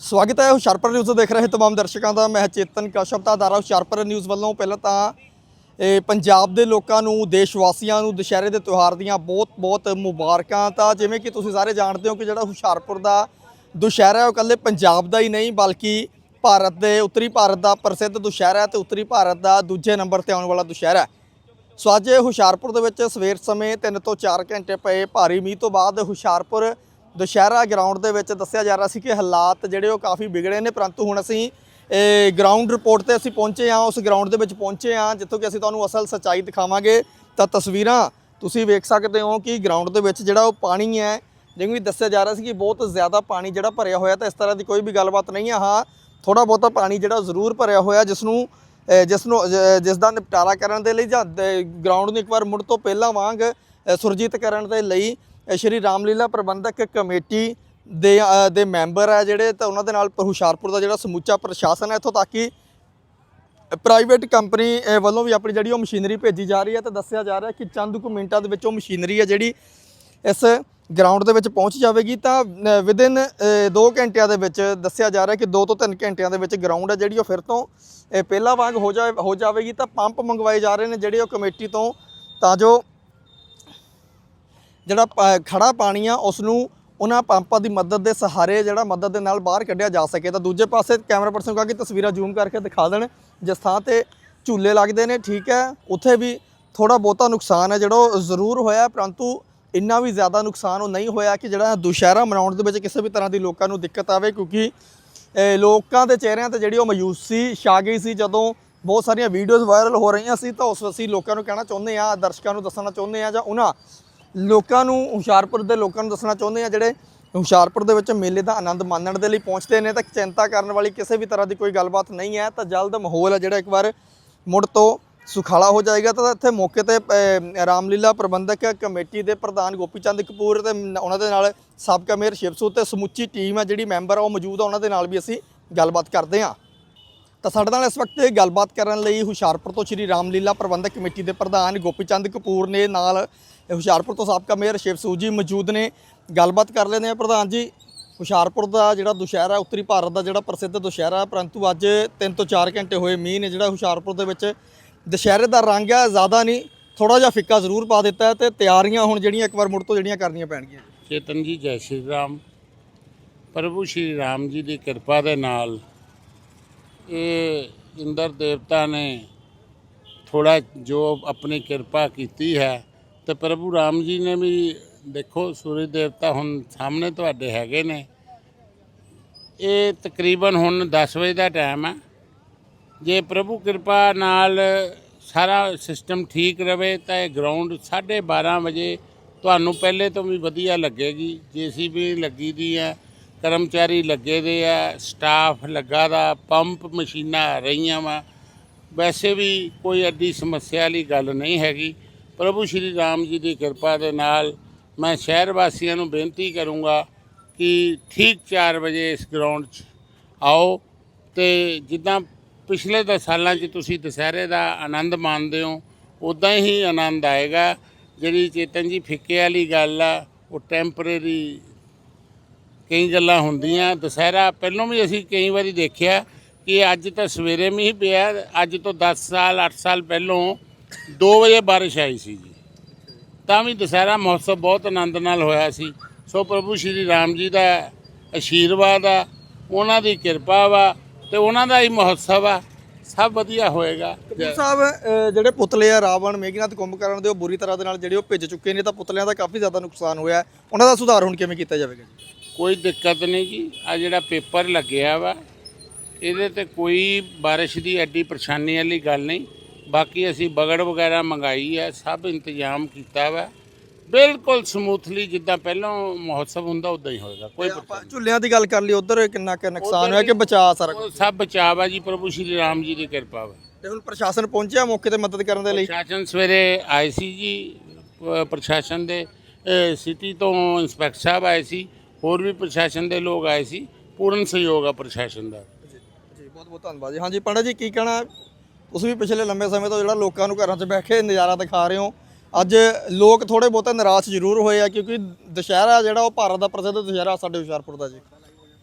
ਸਵਾਗਤ ਹੈ ਹੁਸ਼ਿਆਰਪੁਰ ਨਿਊਜ਼ ਦੇਖ ਰਹੇ ਤਮਾਮ ਦਰਸ਼ਕਾਂ ਦਾ। ਮੈਂ ਚੇਤਨ ਕਸ਼ਪ ਦਾ ਦਾਰਾ ਹੁਸ਼ਿਆਰਪੁਰ ਨਿਊਜ਼ ਵੱਲੋਂ। ਪਹਿਲਾਂ ਤਾਂ, ਇਹ ਪੰਜਾਬ ਦੇ ਲੋਕਾਂ ਨੂੰ ਦੇਸ਼ ਵਾਸੀਆਂ ਨੂੰ ਦੁਸ਼ਹਿਰੇ ਦੇ ਤਿਉਹਾਰ ਦੀਆਂ ਬਹੁਤ-ਬਹੁਤ ਮੁਬਾਰਕਾਂ ਤਾਂ ਜਿਵੇਂ ਕਿ ਤੁਸੀਂ ਸਾਰੇ ਜਾਣਦੇ ਹੋ ਕਿ ਜਿਹੜਾ ਹੁਸ਼ਿਆਰਪੁਰ ਦਾ ਦੁਸ਼ਹਿਰਾ ਹੈ, ਉਹ ਇਕੱਲੇ ਪੰਜਾਬ ਦਾ ਹੀ ਨਹੀਂ, ਬਲਕਿ ਭਾਰਤ ਦੇ, ਉੱਤਰੀ ਭਾਰਤ ਦਾ ਪ੍ਰਸਿੱਧ ਦੁਸ਼ਹਿਰਾ ਹੈ ਤੇ ਉੱਤਰੀ ਭਾਰਤ ਦਾ ਦੂਜੇ ਨੰਬਰ ਤੇ ਆਉਣ ਵਾਲਾ ਦੁਸ਼ਹਿਰਾ ਸੋ ਅੱਜ ਹੁਸ਼ਿਆਰਪੁਰ ਦੇ ਵਿੱਚ ਸਵੇਰ ਸਮੇਂ 3 ਤੋਂ 4 ਘੰਟੇ ਪਏ ਭਾਰੀ ਮੀਂਹ ਤੋਂ ਬਾਅਦ ਹੁਸ਼ਿਆਰਪੁਰ ਦੁਸ਼ਹਿਰਾ ਗਰਾਊਂਡ ਦੇ ਵਿੱਚ ਦੱਸਿਆ ਜਾ ਰਿਹਾ ਸੀ ਕਿ ਹਾਲਾਤ ਜਿਹੜੇ ਉਹ ਕਾਫੀ ਵਿਗੜੇ ਨੇ, ਪਰੰਤੂ ਹੁਣ ਅਸੀਂ ਇਹ ਗਰਾਊਂਡ ਰਿਪੋਰਟ ਤੇ ਅਸੀਂ ਪਹੁੰਚੇ ਹਾਂ, ਉਸ ਗਰਾਊਂਡ ਦੇ ਵਿੱਚ ਪਹੁੰਚੇ ਹਾਂ, ਜਿੱਥੋਂ ਕਿ ਅਸੀਂ ਤੁਹਾਨੂੰ ਅਸਲ ਸੱਚਾਈ ਦਿਖਾਵਾਂਗੇ। ਤਾਂ ਤਸਵੀਰਾਂ ਤੁਸੀਂ ਵੇਖ ਸਕਦੇ ਹੋ ਕਿ ਗਰਾਊਂਡ ਦੇ ਵਿੱਚ ਜਿਹੜਾ ਉਹ ਪਾਣੀ ਹੈ, ਜਿਵੇਂ ਵੀ ਦੱਸਿਆ ਜਾ ਰਿਹਾ ਸੀ ਕਿ ਬਹੁਤ ਜ਼ਿਆਦਾ ਪਾਣੀ ਜਿਹੜਾ ਭਰਿਆ ਹੋਇਆ, ਤਾਂ ਇਸ ਤਰ੍ਹਾਂ ਦੀ ਕੋਈ ਵੀ ਗੱਲਬਾਤ ਨਹੀਂ ਆ। ਹਾਂ ਥੋੜਾ ਬਹੁਤਾ ਪਾਣੀ ਜਿਹੜਾ ਜ਼ਰੂਰ ਭਰਿਆ ਹੋਇਆ ਜਿਸ ਨੂੰ ਜਿਸ ਨੂੰ ਜਿਸ ਦਾ ਨਿਪਟਾਰਾ ਕਰਨ ਦੇ ਲਈ ਜਾਂ ਗਰਾਊਂਡ ਨੂੰ ਇੱਕ ਵਾਰ ਮੁੜ ਤੋਂ ਪਹਿਲਾਂ ਵਾਂਗ ਸੁਰਜੀਤ ਕਰਨ ਦੇ ਲਈ ਸ਼੍ਰੀ ਰਾਮਲੀਲਾ ਪ੍ਰਬੰਧਕ ਕਮੇਟੀ ਦੇ ਦੇ ਮੈਂਬਰ ਹੈ ਜਿਹੜੇ ਤਾਂ ਉਹਨਾਂ ਦੇ ਨਾਲ ਹੁਸ਼ਿਆਰਪੁਰ ਦਾ ਜਿਹੜਾ ਸਮੁੱਚਾ ਪ੍ਰਸ਼ਾਸਨ ਹੈ ਇੱਥੋਂ ਤੱਕ ਕਿ ਪ੍ਰਾਈਵੇਟ ਕੰਪਨੀ ਵੱਲੋਂ ਵੀ ਆਪਣੀ ਜਿਹੜੀ ਉਹ ਮਸ਼ੀਨਰੀ ਭੇਜੀ ਜਾ ਰਹੀ ਹੈ ਤੇ ਦੱਸਿਆ ਜਾ ਰਿਹਾ ਕਿ ਚੰਦ ਕੁ ਮਿੰਟਾਂ ਦੇ ਵਿੱਚ ਉਹ ਮਸ਼ੀਨਰੀ ਹੈ ਜਿਹੜੀ ਇਸ ਗਰਾਊਂਡ ਦੇ ਵਿੱਚ ਪਹੁੰਚ ਜਾਵੇਗੀ। ਤਾਂ ਵਿਦਿਨ 2 ਘੰਟਿਆਂ ਦੇ ਵਿੱਚ ਦੱਸਿਆ ਜਾ ਰਿਹਾ ਕਿ 2 ਤੋਂ 3 ਘੰਟਿਆਂ ਦੇ ਵਿੱਚ ਗਰਾਊਂਡ ਹੈ ਜਿਹੜੀ ਉਹ ਫਿਰ ਤੋਂ ਅ, ਪਹਿਲਾਂ ਵਾਂਗ ਹੋ ਜਾ ਹੋ ਜਾਵੇਗੀ। ਤਾਂ ਪੰਪ ਮੰਗਵਾਏ ਜਾ ਰਹੇ ਨੇ ਜਿਹੜੇ ਉਹ ਕਮੇਟੀ ਤੋਂ। ਤਾਂ ਜੋ ਜਿਹੜਾ ਪ- ਖੜਾ ਪਾਣੀ ਆ ਉਸ ਨੂੰ ਉਹਨਾਂ ਪੰਪਾਂ ਦੀ ਮਦਦ ਦੇ ਸਹਾਰੇ ਜਿਹੜਾ ਮਦਦ ਦੇ ਨਾਲ ਬਾਹਰ ਕੱਢਿਆ ਜਾ ਸਕੇ। ਤਾਂ ਦੂਜੇ ਪਾਸੇ ਕੈਮਰਾ ਪਰਸਨ ਨੂੰ ਕਹਾ ਕਿ ਤਸਵੀਰਾਂ ਜ਼ੂਮ ਕਰਕੇ ਦਿਖਾ ਦੇਣ। ਜਿਸ ਥਾਂ ਤੇ ਝੂਲੇ ਲੱਗਦੇ ਨੇ, ਠੀਕ ਹੈ, ਉੱਥੇ ਵੀ ਥੋੜਾ ਬਹੁਤਾ ਨੁਕਸਾਨ ਹੈ। ਜਿਹੜਾ ਉਹ ਜ਼ਰੂਰ ਹੋਇਆ ਪਰੰਤੂ ਇੰਨਾ ਵੀ ਜ਼ਿਆਦਾ ਨੁਕਸਾਨ ਉਹ ਨਹੀਂ ਹੋਇਆ ਕਿ ਜਿਹੜਾ ਦੁਸ਼ਹਿਰਾ ਮਨਾਉਣ ਦੇ ਵਿੱਚ ਕਿਸੇ ਵੀ ਤਰ੍ਹਾਂ ਦੀ ਲੋਕਾਂ ਨੂੰ ਦਿੱਕਤ ਆਵੇ, ਕਿਉਂਕਿ ਲੋਕਾਂ ਦੇ ਚਿਹਰਿਆਂ ਤੇ ਜਿਹੜੀ ਉਹ ਮਾਯੂਸੀ ਛਾ ਗਈ ਸੀ, ਜਦੋਂ ਬਹੁਤ ਸਾਰੀਆਂ ਵੀਡੀਓਜ਼ ਵਾਇਰਲ ਹੋ ਰਹੀਆਂ ਸੀ, ਤਾਂ ਉਸ ਅਸੀਂ ਲੋਕਾਂ ਨੂੰ ਕਹਿਣਾ ਚਾਹੁੰਦੇ ਆ ਦਰਸ਼ਕਾਂ ਨੂੰ ਦੱਸਣਾ ਚਾਹੁੰਦੇ ਆ ਜਾਂ ਉਹਨਾਂ ਲੋਕਾਂ ਨੂੰ ਹੁਸ਼ਿਆਰਪੁਰ ਦੇ ਲੋਕਾਂ ਨੂੰ ਦੱਸਣਾ ਚਾਹੁੰਦੇ ਆ, ਜਿਹੜੇ ਹੁਸ਼ਿਆਰਪੁਰ ਦੇ ਵਿੱਚ ਮੇਲੇ ਦਾ ਆਨੰਦ ਮਾਣਨ ਦੇ ਲਈ ਪਹੁੰਚਦੇ ਨੇ, ਤਾਂ ਚਿੰਤਾ ਕਰਨ ਵਾਲੀ ਕਿਸੇ ਵੀ ਤਰ੍ਹਾਂ ਦੀ ਕੋਈ ਗੱਲਬਾਤ ਨਹੀਂ ਹੈ, ਤਾਂ ਜਲਦ ਮਾਹੌਲ ਹੈ ਜਿਹੜਾ ਇੱਕ ਵਾਰ ਮੁੜ ਤੋਂ ਸੁਖਾਲਾ ਹੋ ਜਾਏਗਾ। ਤਾਂ ਇੱਥੇ ਮੌਕੇ ਤੇ ਰਾਮਲੀਲਾ ਪ੍ਰਬੰਧਕ ਕਮੇਟੀ ਦੇ ਪ੍ਰਧਾਨ ਗੋਪੀਚੰਦ ਕਪੂਰ ਤੇ ਉਹਨਾਂ ਦੇ ਨਾਲ ਸਾਬਕਾ ਮੇਅਰ ਸ਼ਿਵਸੂ ਤੇ ਸਮੁੱਚੀ ਟੀਮ ਹੈ ਜਿਹੜੀ ਮੈਂਬਰ ਆ, ਉਹ ਮੌਜੂਦ ਆ, ਉਹਨਾਂ ਦੇ ਨਾਲ ਵੀ ਅਸੀਂ ਗੱਲਬਾਤ ਕਰਦੇ ਹਾਂ। ਤਾਂ ਸਾਡੇ ਨਾਲ ਇਸ ਵਕਤ ਗੱਲਬਾਤ ਕਰਨ ਲਈ ਹੁਸ਼ਿਆਰਪੁਰ ਤੋਂ ਸ਼੍ਰੀ ਰਾਮਲੀਲਾ ਪ੍ਰਬੰਧਕ ਕਮੇਟੀ ਦੇ ਪ੍ਰਧਾਨ ਗੋਪੀਚੰਦ ਕਪੂਰ ਨੇ ਨਾਲ ਹੁਸ਼ਿਆਰਪੁਰ ਤੋਂ ਸਾਬਕਾ ਮੇਅਰ ਸ਼ਿਵਸੂ ਜੀ ਮੌਜੂਦ ਨੇ। ਗੱਲਬਾਤ ਕਰ ਲੈਂਦੇ ਆ ਪ੍ਰਧਾਨ ਜੀ। ਹੁਸ਼ਿਆਰਪੁਰ ਦਾ ਜਿਹੜਾ ਦੁਸ਼ਹਿਰਾ, ਉੱਤਰੀ ਭਾਰਤ ਦਾ ਜਿਹੜਾ ਪ੍ਰਸਿੱਧ ਦੁਸ਼ਹਿਰਾ, ਪਰੰਤੂ ਅੱਜ 3 ਤੋਂ 4 ਘੰਟੇ ਹੋਏ ਮੀਂਹ ਨੇ ਜਿਹੜਾ ਹੁਸ਼ਿਆਰਪੁਰ ਦੇ ਵਿੱਚ ਦੁਸ਼ਹਿਰੇ ਦਾ ਰੰਗ ਹੈ ਜ਼ਿਆਦਾ ਨਹੀਂ ਥੋੜਾ ਜਿਹਾ ਫਿੱਕਾ ਜ਼ਰੂਰ ਪਾ ਦਿੱਤਾ ਹੈ ਤੇ ਤਿਆਰੀਆਂ ਹੁਣ ਜਿਹੜੀਆਂ ਇੱਕ ਵਾਰ ਮੁੜ ਤੋਂ ਜਿਹੜੀਆਂ ਕਰਨੀਆਂ ਪੈਣਗੀਆਂ। ਚੇਤਨ ਜੀ, ਜੈ ਸ਼੍ਰੀ ਰਾਮ। ਪ੍ਰਭੂ ਸ਼੍ਰੀ ਰਾਮ ਜੀ ਦੀ ਕਿਰਪਾ ਦੇ ਨਾਲ ਇਹ ਇੰਦਰ ਦੇਵਤਾ ਨੇ ਥੋੜਾ ਜੋ ਆਪਣੀ ਕਿਰਪਾ ਕੀਤੀ ਹੈ ਤੇ ਪ੍ਰਭੂ ਰਾਮ ਜੀ ਨੇ ਵੀ ਦੇਖੋ ਸੂਰਜ ਦੇਵਤਾ ਹੁਣ ਸਾਹਮਣੇ ਤੁਹਾਡੇ ਹੈਗੇ ਨੇ। ਇਹ ਤਕਰੀਬਨ ਹੁਣ 10 ਵਜੇ ਦਾ ਟਾਈਮ ਹੈ ਜੇ ਪ੍ਰਭੂ ਕਿਰਪਾ ਨਾਲ ਸਾਰਾ ਸਿਸਟਮ ਠੀਕ ਰਵੇ ਤਾਂ ਇਹ ਗਰਾਊਂਡ 12:30 ਵਜੇ ਤੁਹਾਨੂੰ ਪਹਿਲੇ ਤੋਂ ਵੀ ਵਧੀਆ ਲੱਗੇਗੀ। ਜੀਸੀਬੀ ਲੱਗੀ ਦੀ ਹੈ ਕਰਮਚਾਰੀ ਲੱਗੇ ਦੇ ਆ ਸਟਾਫ ਲੱਗਾ ਦਾ ਪੰਪ ਮਸ਼ੀਨਾਂ ਆ ਰਹੀਆਂ ਵਾ। ਵੈਸੇ ਵੀ ਕੋਈ ਐਡੀ ਸਮੱਸਿਆ ਵਾਲੀ ਗੱਲ ਨਹੀਂ ਹੈਗੀ। ਪ੍ਰਭੂ ਸ਼੍ਰੀ ਰਾਮ ਜੀ ਦੀ ਕਿਰਪਾ ਦੇ ਨਾਲ ਮੈਂ ਸ਼ਹਿਰ ਵਾਸੀਆਂ ਨੂੰ ਬੇਨਤੀ ਕਰੂੰਗਾ ਕਿ ਠੀਕ 4 ਵਜੇ ਇਸ ਗਰਾਊਂਡ 'ਚ ਆਓ ਤੇ ਜਿੱਦਾਂ ਪਿਛਲੇ ਦਸ ਸਾਲਾਂ 'ਚ ਤੁਸੀਂ ਦੁਸਹਿਰੇ ਦਾ ਆਨੰਦ ਮਾਣਦੇ ਹੋ, ਉਦਾਂ ਹੀ ਆਨੰਦ ਆਏਗਾ। ਜਿਹੜੀ ਚੇਤਨ ਜੀ ਫਿੱਕੇ ਵਾਲੀ ਗੱਲ ਆ, ਉਹ ਟੈਂਪਰੇਰੀ ਕਈ ਗੱਲਾਂ ਹੁੰਦੀਆਂ। ਦੁਸਹਿਰਾ ਪਹਿਲਾਂ ਵੀ ਅਸੀਂ ਕਈ ਵਾਰੀ ਦੇਖਿਆ ਕਿ ਅੱਜ ਤਾਂ ਸਵੇਰੇ ਮੀਂਹ ਪਿਆ, ਅੱਜ ਤੋਂ 10 ਸਾਲ 8 ਸਾਲ ਪਹਿਲਾਂ 2 ਵਜੇ ਬਾਰਿਸ਼ ਆਈ ਸੀ ਜੀ। ਤਾਂ ਵੀ ਦੁਸਹਿਰਾ ਮਹੋਤਸਵ ਬਹੁਤ ਆਨੰਦ ਨਾਲ ਹੋਇਆ ਸੀ। ਸੋ ਪ੍ਰਭੂ ਸ਼੍ਰੀ ਰਾਮ ਜੀ ਦਾ ਆਸ਼ੀਰਵਾਦ ਆ, ਉਹਨਾਂ ਦੀ ਕਿਰਪਾ ਵਾ ਤੇ ਉਹਨਾਂ ਦਾ ਹੀ ਮਹੋਤਸਵ ਆ। ਸਭ ਵਧੀਆ ਹੋਏਗਾ। ਕਪੂਰ ਸਾਹਿਬ ਜਿਹੜੇ ਪੁਤਲੇ ਆ ਰਾਵਣ, ਮੇਘਨਾਥ ਕੁੰਭਕਰਨ ਦੇ, ਉਹ ਬੁਰੀ ਤਰ੍ਹਾਂ ਦੇ ਨਾਲ ਜਿਹੜੇ ਉਹ ਭਿੱਜ ਚੁੱਕੇ ਨੇ, ਤਾਂ ਪੁਤਲਿਆਂ ਦਾ ਕਾਫੀ ਜ਼ਿਆਦਾ ਨੁਕਸਾਨ ਹੋਇਆ। ਉਹਨਾਂ ਦਾ ਸੁਧਾਰ ਹੁਣ ਕਿਵੇਂ ਕੀਤਾ ਜਾਵੇਗਾ ਜੀ? ਕੋਈ ਦਿੱਕਤ ਨਹੀਂ ਜੀ। ਆ ਜਿਹੜਾ ਪੇਪਰ ਲੱਗਿਆ ਵਾ ਇਹਦੇ ਤੇ ਕੋਈ ਬਾਰਿਸ਼ ਦੀ ਐਡੀ ਪਰੇਸ਼ਾਨੀ ਵਾਲੀ ਗੱਲ ਨਹੀਂ। ਬਾਕੀ ਅਸੀਂ ਬਗੜ ਵਗੈਰਾ ਮੰਗਾਈ ਹੈ ਸਭ ਇੰਤਜ਼ਾਮ ਕੀਤਾ ਵਾ। ਬਿਲਕੁਲ ਸਮੂਥਲੀ ਜਿੱਦਾਂ ਪਹਿਲਾਂ ਮਹੋਤਸਵ ਹੁੰਦਾ ਉਦਾਂ ਹੀ ਹੋਏਗਾ ਕੋਈ ਆਪਾਂ ਝੁੱਲਿਆਂ ਦੀ ਗੱਲ ਕਰ ਲਈ ਉਧਰ ਕਿੰਨਾ ਕੁ ਨੁਕਸਾਨ ਹੋਇਆ ਕਿ ਬਚਾ ਸਾਰਾ? ਉਹ ਸਭ ਬਚਾਅ ਵਾ ਜੀ ਪ੍ਰਭੂ ਸ਼੍ਰੀ ਰਾਮ ਜੀ ਦੀ ਕਿਰਪਾ ਵਾ। ਤੇ ਹੁਣ ਪ੍ਰਸ਼ਾਸਨ ਪਹੁੰਚਿਆ ਮੌਕੇ ਤੇ ਮਦਦ ਕਰਨ ਦੇ ਲਈ? ਪ੍ਰਸ਼ਾਸਨ ਸਵੇਰੇ ਆਏ ਸੀ ਜੀ ਪ- ਪ੍ਰਸ਼ਾਸਨ ਦੇ ਅ, ਸਿਟੀ ਤੋਂ ਇੰਸਪੈਕਟਰ ਸਾਹਿਬ ਆਏ ਸੀ। ਹੋਰ ਵੀ ਪ੍ਰਸ਼ਾਸਨ ਦੇ ਲੋਕ ਆਏ ਸੀ ਪੂਰਨ ਸਹਿਯੋਗ ਆ ਪ੍ਰਸ਼ਾਸਨ ਦਾ। ਜੀ ਬਹੁਤ ਬਹੁਤ ਧੰਨਵਾਦ ਜੀ। ਹਾਂਜੀ ਪੰਡਤ ਜੀ ਕੀ ਕਹਿਣਾ? ਤੁਸੀਂ ਵੀ ਪਿਛਲੇ ਲੰਬੇ ਸਮੇਂ ਤੋਂ ਜਿਹੜਾ ਲੋਕਾਂ ਨੂੰ ਘਰਾਂ 'ਚ ਬੈਠ ਕੇ ਨਜ਼ਾਰਾ ਦਿਖਾ ਰਹੇ ਹੋ ਅੱਜ ਲੋਕ ਥੋੜੇ ਬਹੁਤੇ ਨਿਰਾਸ਼ ਜ਼ਰੂਰ ਹੋਏ ਆ ਕਿਉਂਕਿ ਦੁਸ਼ਹਿਰਾ ਜਿਹੜਾ ਉਹ ਭਾਰਤ ਦਾ ਪ੍ਰਸਿੱਧ ਦੁਸ਼ਹਿਰਾ ਸਾਡੇ ਹੁਸ਼ਿਆਰਪੁਰ ਦਾ ਜੀ।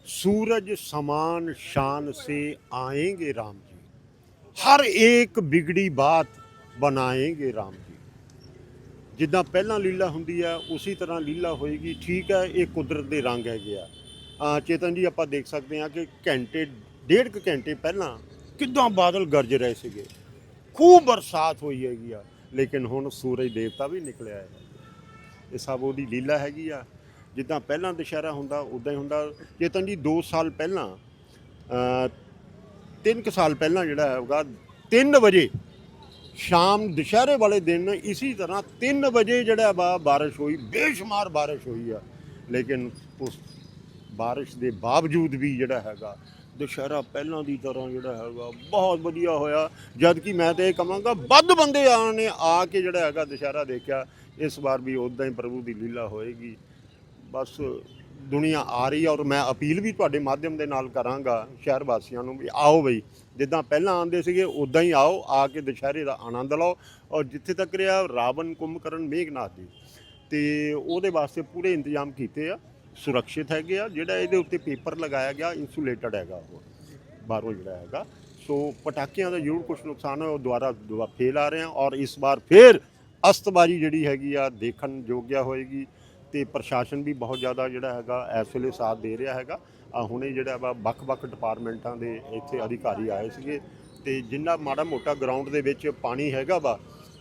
ਸੂਰਜ ਸਮਾਨ ਸ਼ਾਨ ਸੇ ਆਏਗੇ ਰਾਮ ਜੀ। ਹਰ ਇੱਕ ਬਿਗੜੀ ਬਾਤ ਬਣਾਏਗੇ ਰਾਮ ਜੀ। ਜਿੱਦਾਂ ਪਹਿਲਾਂ ਲੀਲਾ ਹੁੰਦੀ ਆ ਉਸੇ ਤਰ੍ਹਾਂ ਲੀਲਾ ਹੋਏਗੀ। ਠੀਕ ਹੈ ਇਹ ਕੁਦਰਤ ਦੇ ਰੰਗ ਹੈਗੇ ਆ। ਅਹ ਚੇਤਨ ਜੀ ਆਪਾਂ ਦੇਖ ਸਕਦੇ ਹਾਂ ਕਿ ਘੰਟੇ ਡੇਢ ਕੁ ਘੰਟੇ ਪਹਿਲਾਂ ਕਿੱਦਾਂ ਬਾਦਲ ਗਰਜ ਰਹੇ ਸੀਗੇ। ਖੂਬ ਬਰਸਾਤ ਹੋਈ ਹੈਗੀ ਆ ਲੇਕਿਨ ਹੁਣ ਸੂਰਜ ਦੇਵਤਾ ਵੀ ਨਿਕਲਿਆ ਹੈ। ਇਹ ਸਭ ਉਹਦੀ ਲੀਲਾ ਹੈਗੀ ਆ। ਜਿੱਦਾਂ ਪਹਿਲਾਂ ਦੁਸ਼ਹਿਰਾ ਹੁੰਦਾ ਉਦਾਂ ਹੀ ਹੁੰਦਾ। ਚੇਤਨ ਜੀ 2 ਸਾਲ ਪਹਿਲਾਂ ਅ, ਤਿੰਨ ਕੁ ਸਾਲ ਪਹਿਲਾਂ ਜਿਹੜਾ ਹੈਗਾ 3 ਵਜੇ ਸ਼ਾਮ ਦੁਸ਼ਹਿਰੇ ਵਾਲੇ ਦਿਨ ਇਸੇ ਤਰ੍ਹਾਂ 3 ਵਜੇ ਜਿਹੜਾ ਵਾ ਬਾਰਿਸ਼ ਹੋਈ, ਬੇਸ਼ੁਮਾਰ ਬਾਰਿਸ਼ ਹੋਈ ਆ। ਲੇਕਿਨ ਉਸ ਬਾਰਿਸ਼ ਦੇ ਬਾਵਜੂਦ ਵੀ ਜਿਹੜਾ ਹੈਗਾ, ਦੁਸ਼ਹਿਰਾ ਪਹਿਲਾਂ ਦੀ ਤਰ੍ਹਾਂ ਜਿਹੜਾ ਹੈਗਾ ਬਹੁਤ ਵਧੀਆ ਹੋਇਆ। ਜਦ ਕਿ ਮੈਂ ਤੇ ਇਹ ਕਹਾਂਗਾ, ਵੱਧ ਬੰਦੇ ਆਣ ਨੇ, ਆ ਕੇ ਜਿਹੜਾ ਹੈਗਾ ਦੁਸ਼ਹਿਰਾ ਦੇਖਿਆ। ਇਸ ਵਾਰ ਵੀ ਉਦਾਂ ਹੀ ਪ੍ਰਭੂ ਦੀ ਲੀਲਾ ਹੋਏਗੀ। ਬਸ ਦੁਨੀਆ ਆ ਰਹੀ ਹੈ ਔਰ ਮੈਂ ਅਪੀਲ ਵੀ ਤੁਹਾਡੇ ਮਾਧਿਅਮ ਦੇ ਨਾਲ ਕਰਾਂਗਾ ਸ਼ਹਿਰ ਵਾਸੀਆਂ ਨੂੰ ਵੀ ਆਓ ਬਈ, ਜਿੱਦਾਂ ਪਹਿਲਾਂ ਆਉਂਦੇ ਸੀਗੇ ਉਦਾਂ ਹੀ ਆਓ, ਆ ਕੇ ਦੁਸ਼ਹਿਰੇ ਦਾ ਆਨੰਦ ਲਓ ਔਰ ਜਿੱਥੇ ਤੱਕ ਰਿਹਾ ਰਾਵਣ ਕੁੰਭਕਰਨ ਮੇਘਨਾਥ ਜੀ। ਤੇ ਉਹਦੇ ਵਾਸਤੇ ਪੂਰੇ ਇੰਤਜ਼ਾਮ ਕੀਤੇ ਆ, ਸੁਰੱਖਿਅਤ ਹੈਗੇ ਆ, ਜਿਹੜਾ ਇਹਦੇ ਉੱਤੇ ਪੇਪਰ ਲਗਾਇਆ ਗਿਆ ਇਨਸੂਲੇਟਡ ਹੈਗਾ ਉਹ, ਬਾਹਰੋਂ ਜਿਹੜਾ ਹੈਗਾ। ਸੋ ਪਟਾਕਿਆਂ ਦਾ ਜ਼ਰੂਰ ਕੁਝ ਨੁਕਸਾਨ ਹੋਇਆ, ਉਹ ਦੁਬਾਰਾ ਦੁਬਾ ਫੇਲ ਆ ਰਹੇ ਆ ਔਰ ਇਸ ਵਾਰ ਫੇਰ ਅਸਤਬਾਜੀ ਜਿਹੜੀ ਹੈਗੀ ਆ, ਦੇਖਣ ਯੋਗਿਆ ਹੋਏਗੀ। ਤੇ ਪ੍ਰਸ਼ਾਸਨ ਵੀ ਬਹੁਤ ਜ਼ਿਆਦਾ ਜਿਹੜਾ ਹੈਗਾ ਇਸ ਵੇਲੇ ਸਾਥ ਦੇ ਰਿਹਾ ਹੈਗਾ। ਆ ਹੁਣੇ ਜਿਹੜਾ ਵਾ ਵੱਖ-ਵੱਖ ਡਿਪਾਰਟਮੈਂਟਾਂ ਦੇ ਇੱਥੇ ਅਧਿਕਾਰੀ ਆਏ ਸੀਗੇ ਤੇ ਜਿੰਨਾ ਮਾੜਾ ਮੋਟਾ ਗਰਾਊਂਡ ਦੇ ਵਿੱਚ ਪਾਣੀ ਹੈਗਾ ਵਾ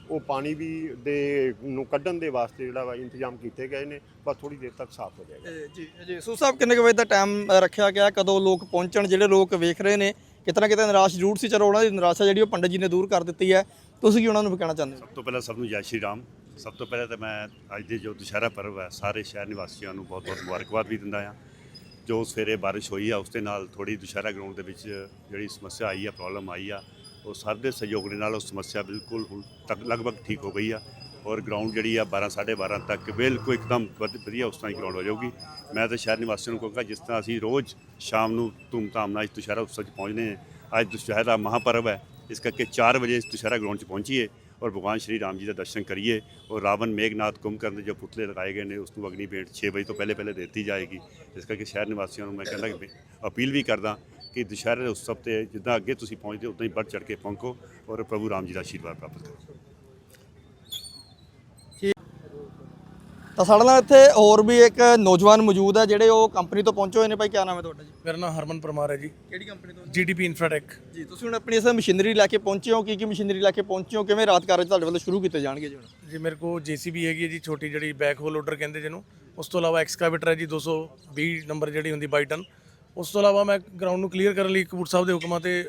ਉਹ ਪਾਣੀ ਵੀ ਦੇ ਨੂੰ ਕੱਢਣ ਦੇ ਵਾਸਤੇ ਜਿਹੜਾ ਵਾ ਇੰਤਜ਼ਾਮ ਕੀਤੇ ਗਏ ਨੇ ਬਸ ਥੋੜੀ ਦੇਰ ਤੱਕ ਸਾਫ਼ ਹੋ ਜਾਏਗਾ। ਜੀ ਜੀ ਸੂ ਸਾਹਿਬ ਕਿੰਨੇ ਕੁ ਵਜੇ ਦਾ ਟਾਈਮ ਰੱਖਿਆ ਗਿਆ? ਕਦੋਂ ਲੋਕ ਪਹੁੰਚਣ? ਜਿਹੜੇ ਲੋਕ ਵੇਖ ਰਹੇ ਨੇ ਕਿਤਨਾ ਕਿਤੇ ਨਿਰਾਸ਼ ਜ਼ਰੂਰ ਸੀ। ਚਲੋ ਉਹਨਾਂ ਦੀ ਨਿਰਾਸ਼ਾ ਜਿਹੜੀ ਉਹ ਪੰਡਤ ਜੀ ਨੇ ਦੂਰ ਕਰ ਦਿੱਤੀ ਹੈ। ਤੁਸੀਂ ਕੀ ਉਹਨਾਂ ਨੂੰ ਕਹਿਣਾ ਚਾਹੁੰਦੇ ਹੋ? ਸਭ ਤੋਂ ਪਹਿਲਾਂ ਸਭ ਨੂੰ ਜੈ ਸ਼੍ਰੀ ਰਾਮ। ਸਭ ਤੋਂ ਪਹਿਲਾਂ ਤਾਂ ਮੈਂ ਅੱਜ ਦੇ ਜੋ ਦੁਸ਼ਹਿਰਾ ਪਰਵ ਹੈ, ਸਾਰੇ ਸ਼ਹਿਰ ਨਿਵਾਸੀਆਂ ਨੂੰ ਬਹੁਤ-ਬਹੁਤ ਮੁਬਾਰਕਬਾਦ ਵੀ ਦਿੰਦਾ ਹਾਂ। ਜੋ ਸਵੇਰੇ ਬਾਰਿਸ਼ ਹੋਈ ਆ, ਉਸ ਦੇ ਨਾਲ ਥੋੜੀ ਦੁਸ਼ਹਿਰਾ ਗਰਾਊਂਡ ਦੇ ਵਿੱਚ ਜਿਹੜੀ ਸਮੱਸਿਆ ਆਈ ਆ ਪ੍ਰੋਬਲਮ ਆਈ ਆ, ਉਹ ਸਭ ਦੇ ਸਹਿਯੋਗ ਦੇ ਨਾਲ ਉਹ ਸਮੱਸਿਆ ਬਿਲਕੁਲ ਹੁਣ ਤੱਕ ਲਗਭਗ ਠੀਕ ਹੋ ਗਈ ਆ ਔਰ ਗਰਾਊਂਡ ਜਿਹੜੀ ਆ 12 12:30 ਤੱਕ ਬਿਲਕੁਲ ਇੱਕਦਮ ਵਧ- ਵਧੀਆ ਉਸ ਤਰ੍ਹਾਂ ਹੀ ਗਰਾਊਂਡ ਹੋ ਜਾਊਗੀ। ਮੈਂ ਤਾਂ ਸ਼ਹਿਰ ਨਿਵਾਸੀਆਂ ਨੂੰ ਕਹਾਂਗਾ, ਜਿਸ ਤਰ੍ਹਾਂ ਅਸੀਂ ਰੋਜ਼ ਸ਼ਾਮ ਨੂੰ ਧੂਮਧਾਮ ਨਾਲ ਇਸ ਦੁਸ਼ਹਿਰਾ ਉਤਸਵ 'ਚ ਪਹੁੰਚਦੇ ਹਾਂ, ਅੱਜ ਦੁਸ਼ਹਿਰਾ ਮਹਾਪਰਵ ਹੈ, ਇਸ ਕਰਕੇ 4 ਵਜੇ ਇਸ ਦੁਸ਼ਹਿਰਾ ਗਰਾਊਂਡ 'ਚ ਪਹੁੰਚੀਏ। ਔਰ ਭਗਵਾਨ ਸ਼੍ਰੀ ਰਾਮ ਜੀ ਦਾ ਦਰਸ਼ਨ ਕਰੀਏ ਔਰ ਰਾਵਣ ਮੇਘਨਾਥ ਕੁੰਭਕਰਨ ਦੇ ਜੋ ਪੁਤਲੇ ਲਗਾਏ ਗਏ ਨੇ, ਉਸ ਨੂੰ ਅਗਨੀ ਭੇਟ 6 ਵਜੇ ਤੋਂ ਪਹਿਲੇ ਪਹਿਲੇ ਦਿੱਤੀ ਜਾਏਗੀ। ਇਸ ਕਰਕੇ ਸ਼ਹਿਰ ਨਿਵਾਸੀਆਂ ਨੂੰ ਮੈਂ ਕਹਿੰਦਾ ਕਿ ਅਪੀਲ ਵੀ ਕਰਦਾ ਕਿ ਦੁਸ਼ਹਿਰੇ ਦੇ ਉਤਸਵ ਤੇ ਜਿੱਦਾਂ ਅੱਗੇ ਤੁਸੀਂ ਪਹੁੰਚਦੇ ਹੋ, ਉਦਾਂ ਹੀ ਵੱਧ ਚੜ੍ਹ ਕੇ ਪਹੁੰਚੋ ਔਰ ਪ੍ਰਭੂ ਰਾਮ ਜੀ ਦਾ ਆਸ਼ੀਰਵਾਦ ਪ੍ਰਾਪਤ ਕਰੋ। ਤਾਂ ਸਾਡੇ ਨਾਲ ਇੱਥੇ ਹੋਰ ਵੀ ਇੱਕ ਨੌਜਵਾਨ ਮੌਜੂਦ ਹੈ ਜਿਹੜੇ ਉਹ ਕੰਪਨੀ ਤੋਂ ਪਹੁੰਚੇ ਹੋਏ ਨੇ ਭਾਈ ਕੀ ਨਾਮ ਹੈ ਤੁਹਾਡਾ ਜੀ? ਮੇਰਾ ਨਾਮ ਹਰਮਨ ਪਰਮਾਰ ਹੈ ਜੀ। ਕਿਹੜੀ ਕੰਪਨੀ ਤੋਂ? ਜੀਡੀਪੀ ਇਨਫਰਾਟੈਕ ਜੀ ਤੁਸੀਂ ਹੁਣ ਆਪਣੀ ਇਸ ਮਸ਼ੀਨਰੀ ਲੈ ਕੇ ਪਹੁੰਚੇ ਹੋ ਕੀ ਕੀ ਮਸ਼ੀਨਰੀ ਲੈ ਕੇ ਪਹੁੰਚੇ ਹੋ ਕਿਵੇਂ ਰਾਤ ਕਾਰਜ ਤੁਹਾਡੇ ਵੱਲੋਂ ਸ਼ੁਰੂ ਕੀਤੇ ਜਾਣਗੇ ਜੀ ਹੁਣ? ਜੀ ਮੇਰੇ ਕੋਲ ਜੀਸੀਬੀ ਹੈਗੀ ਹੈ ਜੀ ਛੋਟੀ ਜਿਹੜੀ ਬੈਕ ਹੋਲ ਲੋਡਰ ਕਹਿੰਦੇ ਜਿਹਨੂੰ। ਉਸ ਤੋਂ ਇਲਾਵਾ ਐਕਸਕਾਵੇਟਰ ਹੈ ਜੀ 220 ਨੰਬਰ ਜਿਹੜੀ ਹੁੰਦੀ ਬਾਈ ਟਨ। ਉਸ ਤੋਂ ਇਲਾਵਾ ਮੈਂ ਗਰਾਊਂਡ ਨੂੰ ਕਲੀਅਰ ਕਰਨ ਲਈ ਕਪੂਰ ਸਾਹਿਬ ਦੇ ਹੁਕਮਾਂ ਤੇ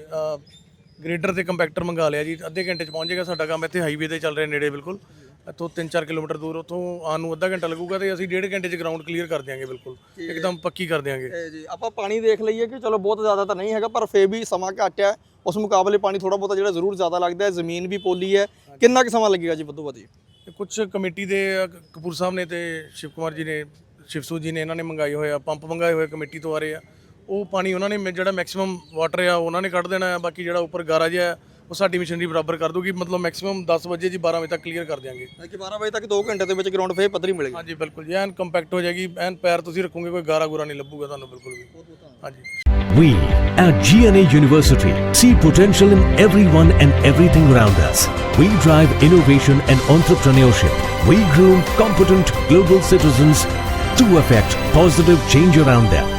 ਗ੍ਰੇਡਰ ਤੇ ਕੰਪੈਕਟਰ ਮੰਗਾ ਲਿਆ ਜੀ। ਅੱਧੇ ਘੰਟੇ ਚ ਪਹੁੰਚ ਜਾਏਗਾ ਸਾਡਾ ਕੰਮ ਇੱਥੇ ਹਾਈਵੇ ਤੇ ਚੱਲ ਰਿਹਾ ਨੇੜੇ ਬਿਲਕੁਲ। ਇੱਥੋਂ 3-4 ਕਿਲੋਮੀਟਰ ਦੂਰ ਉੱਥੋਂ ਆਉਣ ਨੂੰ ਅੱਧਾ ਘੰਟਾ ਲੱਗੂਗਾ ਤੇ ਅਸੀਂ ਡੇਢ ਘੰਟੇ ਚ ਗਰਾਊਂਡ ਕਲੀਅਰ ਕਰ ਦਿਆਂਗੇ ਬਿਲਕੁਲ। ਇੱਕਦਮ ਪੱਕੀ ਕਰ ਦਿਆਂਗੇ। ਜੀ ਆਪਾਂ ਪਾਣੀ ਦੇਖ ਲਈਏ ਕਿ ਚਲੋ ਬਹੁਤ ਜ਼ਿਆਦਾ ਤਾਂ ਨਹੀਂ ਹੈਗਾ ਪਰ ਫੇਰ ਵੀ ਸਮਾਂ ਘੱਟ ਹੈ। ਉਸ ਮੁਕਾਬਲੇ ਪਾਣੀ ਥੋੜਾ ਬਹੁਤਾ ਜਿਹੜਾ ਜ਼ਰੂਰ ਜ਼ਿਆਦਾ ਲੱਗਦਾ ਹੈ ਜ਼ਮੀਨ ਵੀ ਪੋਲੀ ਹੈ। ਕਿੰਨਾ ਕੁ ਸਮਾਂ ਲੱਗੇਗਾ ਜੀ ਵੱਧੋ ਵੱਧ ਜੀ? ਕੁਝ ਕਮੇਟੀ ਦੇ ਕਪੂਰ ਸਾਹਿਬ ਨੇ ਤੇ ਸ਼ਿਵ ਕੁਮਾਰ ਜੀ ਨੇ ਸ਼ਿਵਸੂ ਜੀ ਨੇ ਇਹਨਾਂ ਨੇ ਮੰਗਾਏ ਹੋਏ ਆ ਪੰਪ ਮੰਗਾਏ ਹੋਏ ਕਮੇਟੀ ਤੋਂ ਆ ਰਹੇ ਆ। ਉਹ ਪਾਣੀ ਉਹਨਾਂ ਨੇ ਜਿਹੜਾ ਮੈਕਸਿਮਮ ਵਾਟਰ ਆ ਉਹਨਾਂ ਨੇ ਕੱਢ ਦੇਣਾ ਬਾਕੀ ਜਿਹੜਾ ਉੱਪਰ ਗਾਰਾ ਜਿਹਾ ਉਹ ਸਾਡੀ ਮਸ਼ੀਨਰੀ ਬਰਾਬਰ ਕਰ ਦੂਗੀ ਮਤਲਬ ਮੈਕਸਿਮਮ 10 ਵਜੇ ਜੀ 12 ਵਜੇ ਤੱਕ ਕਲੀਅਰ ਕਰ ਦਿਆਂਗੇ ਕਿ 12 ਵਜੇ ਤੱਕ 2 ਘੰਟੇ ਦੇ ਵਿੱਚ ਗਰਾਊਂਡ ਫੇਰ ਪੱਧਰੀ ਮਿਲੇਗੀ ਹਾਂਜੀ ਬਿਲਕੁਲ ਜੀ ਐਨ ਕੰਪੈਕਟ ਹੋ ਜਾਏਗੀ ਐਨ ਪੈਰ ਤੁਸੀਂ ਰੱਖੋਗੇ ਕੋਈ ਗਾਰਾ ਗੂਰਾ ਨਹੀਂ ਲੱਭੂਗਾ ਤੁਹਾਨੂੰ ਬਿਲਕੁਲ ਵੀ ਹਾਂਜੀ We at GNA University see potential in everyone and everything around us. We drive innovation and entrepreneurship. We groom competent global citizens to affect positive change around them.